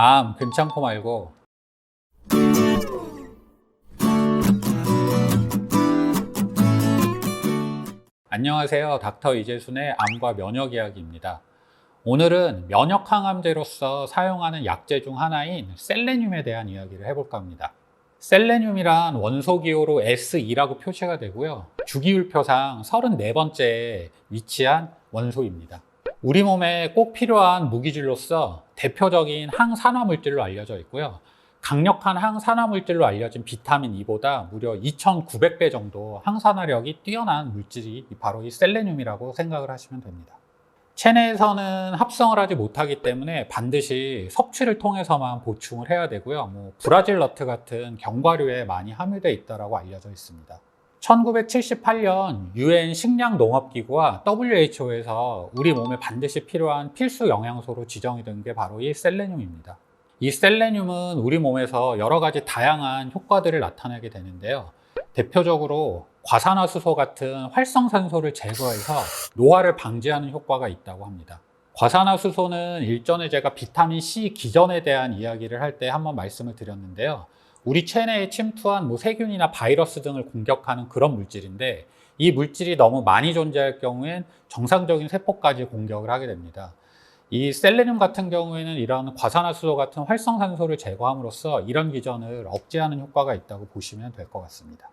암 괜찮고 말고 안녕하세요. 닥터 이재순의 암과 면역 이야기입니다. 오늘은 면역 항암제로서 사용하는 약제 중 하나인 셀레늄에 대한 이야기를 해볼까 합니다. 셀레늄이란 원소 기호로 S2라고 표시가 되고요. 주기율표상 34번째에 위치한 원소입니다. 우리 몸에 꼭 필요한 무기질로서 대표적인 항산화 물질로 알려져 있고요. 강력한 항산화 물질로 알려진 비타민 E보다 무려 2,900배 정도 항산화력이 뛰어난 물질이 바로 이 셀레늄이라고 생각을 하시면 됩니다. 체내에서는 합성을 하지 못하기 때문에 반드시 섭취를 통해서만 보충을 해야 되고요. 뭐 브라질 너트 같은 견과류에 많이 함유되어 있다고 알려져 있습니다. 1978년 유엔 식량농업기구와 WHO에서 우리 몸에 반드시 필요한 필수 영양소로 지정이 된 게 바로 이 셀레늄입니다. 이 셀레늄은 우리 몸에서 여러 가지 다양한 효과들을 나타내게 되는데요. 대표적으로 과산화수소 같은 활성산소를 제거해서 노화를 방지하는 효과가 있다고 합니다. 과산화수소는 일전에 제가 비타민 C 기전에 대한 이야기를 할 때 한번 말씀을 드렸는데요. 우리 체내에 침투한 뭐 세균이나 바이러스 등을 공격하는 그런 물질인데 이 물질이 너무 많이 존재할 경우엔 정상적인 세포까지 공격을 하게 됩니다. 이 셀레늄 같은 경우에는 이런 과산화수소 같은 활성산소를 제거함으로써 이런 기전을 억제하는 효과가 있다고 보시면 될 것 같습니다.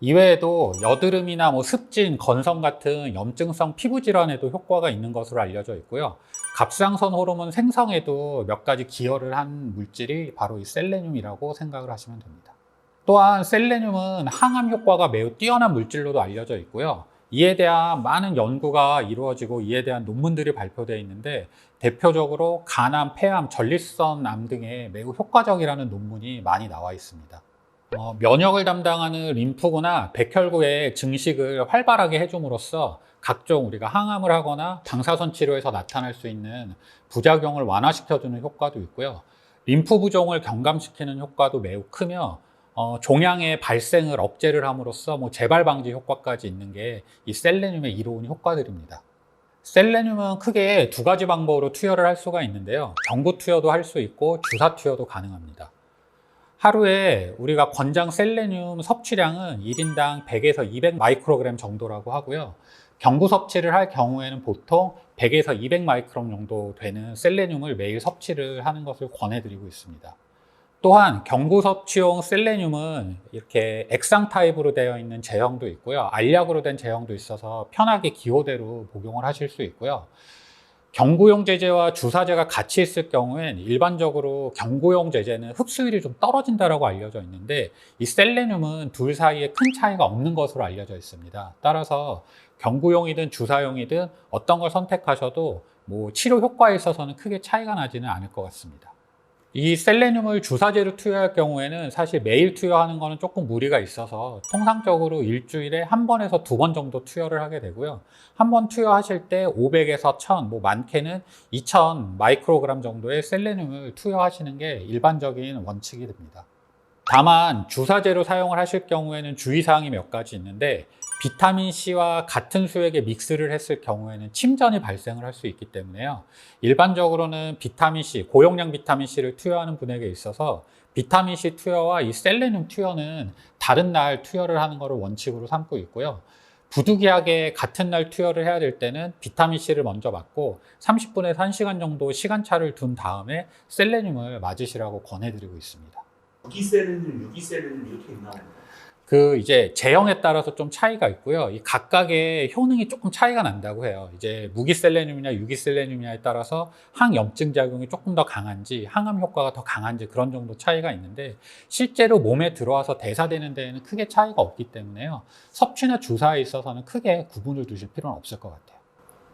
이외에도 여드름이나 뭐 습진, 건성 같은 염증성 피부 질환에도 효과가 있는 것으로 알려져 있고요. 갑상선 호르몬 생성에도 몇 가지 기여를 한 물질이 바로 이 셀레늄이라고 생각을 하시면 됩니다. 또한 셀레늄은 항암 효과가 매우 뛰어난 물질로도 알려져 있고요. 이에 대한 많은 연구가 이루어지고 이에 대한 논문들이 발표되어 있는데 대표적으로 간암, 폐암, 전립선암 등에 매우 효과적이라는 논문이 많이 나와 있습니다. 어, 면역을 담당하는 림프구나 백혈구의 증식을 활발하게 해줌으로써 각종 우리가 항암을 하거나 방사선 치료에서 나타날 수 있는 부작용을 완화시켜주는 효과도 있고요. 림프 부종을 경감시키는 효과도 매우 크며 어, 종양의 발생을 억제를 함으로써 뭐 재발 방지 효과까지 있는 게 이 셀레늄의 이로운 효과들입니다. 셀레늄은 크게 두 가지 방법으로 투여를 할 수가 있는데요. 경구 투여도 할 수 있고 주사 투여도 가능합니다. 하루에 우리가 권장 셀레늄 섭취량은 1인당 100에서 200 마이크로그램 정도라고 하고요. 경구 섭취를 할 경우에는 보통 100에서 200 마이크론 정도 되는 셀레늄을 매일 섭취를 하는 것을 권해드리고 있습니다. 또한 경구 섭취용 셀레늄은 이렇게 액상 타입으로 되어 있는 제형도 있고요. 알약으로 된 제형도 있어서 편하게 기호대로 복용을 하실 수 있고요. 경구용 제제와 주사제가 같이 있을 경우엔 일반적으로 경구용 제제는 흡수율이 좀 떨어진다라고 알려져 있는데 이 셀레늄은 둘 사이에 큰 차이가 없는 것으로 알려져 있습니다. 따라서 경구용이든 주사용이든 어떤 걸 선택하셔도 뭐 치료 효과에 있어서는 크게 차이가 나지는 않을 것 같습니다. 이 셀레늄을 주사제로 투여할 경우에는 사실 매일 투여하는 것은 조금 무리가 있어서 통상적으로 일주일에 한 번에서 두 번 정도 투여를 하게 되고요. 한 번 투여하실 때 500에서 1000, 뭐 많게는 2000 마이크로그램 정도의 셀레늄을 투여하시는 게 일반적인 원칙이 됩니다. 다만 주사제로 사용을 하실 경우에는 주의사항이 몇 가지 있는데 비타민 C와 같은 수액의 믹스를 했을 경우에는 침전이 발생을 할 수 있기 때문에요. 일반적으로는 비타민 C, 고용량 비타민 C를 투여하는 분에게 있어서 비타민 C 투여와 이 셀레늄 투여는 다른 날 투여를 하는 것을 원칙으로 삼고 있고요. 부득이하게 같은 날 투여를 해야 될 때는 비타민 C를 먼저 맞고 30분에서 1시간 정도 시간차를 둔 다음에 셀레늄을 맞으시라고 권해드리고 있습니다. 무기세는 유기세는 이렇게 있나요? 그 이제 제형에 따라서 좀 차이가 있고요. 이 각각의 효능이 조금 차이가 난다고 해요. 이제 무기 셀레늄이냐 유기 셀레늄이냐에 따라서 항염증 작용이 조금 더 강한지 항암 효과가 더 강한지 그런 정도 차이가 있는데 실제로 몸에 들어와서 대사되는 데에는 크게 차이가 없기 때문에요. 섭취나 주사에 있어서는 크게 구분을 두실 필요는 없을 것 같아요.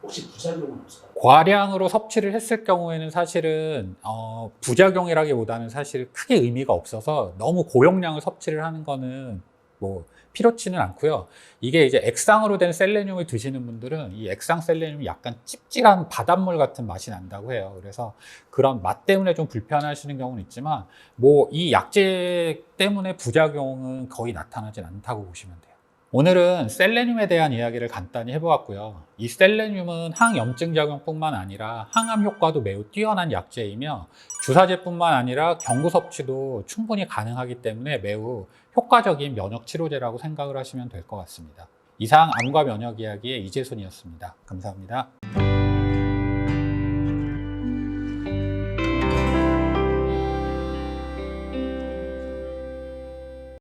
혹시 부작용은 없을까요? 과량으로 섭취를 했을 경우에는 사실은 어, 부작용이라기보다는 사실 크게 의미가 없어서 너무 고용량을 섭취를 하는 거는 뭐 필요치는 않고요. 이게 이제 액상으로 된 셀레늄을 드시는 분들은 이 액상 셀레늄이 약간 찝찝한 바닷물 같은 맛이 난다고 해요. 그래서 그런 맛 때문에 좀 불편하시는 경우는 있지만 뭐 이 약제 때문에 부작용은 거의 나타나진 않다고 보시면 돼요. 오늘은 셀레늄에 대한 이야기를 간단히 해보았고요. 이 셀레늄은 항염증 작용뿐만 아니라 항암 효과도 매우 뛰어난 약재이며 주사제뿐만 아니라 경구 섭취도 충분히 가능하기 때문에 매우 효과적인 면역 치료제라고 생각을 하시면 될 것 같습니다. 이상 암과 면역 이야기의 이재순이었습니다. 감사합니다.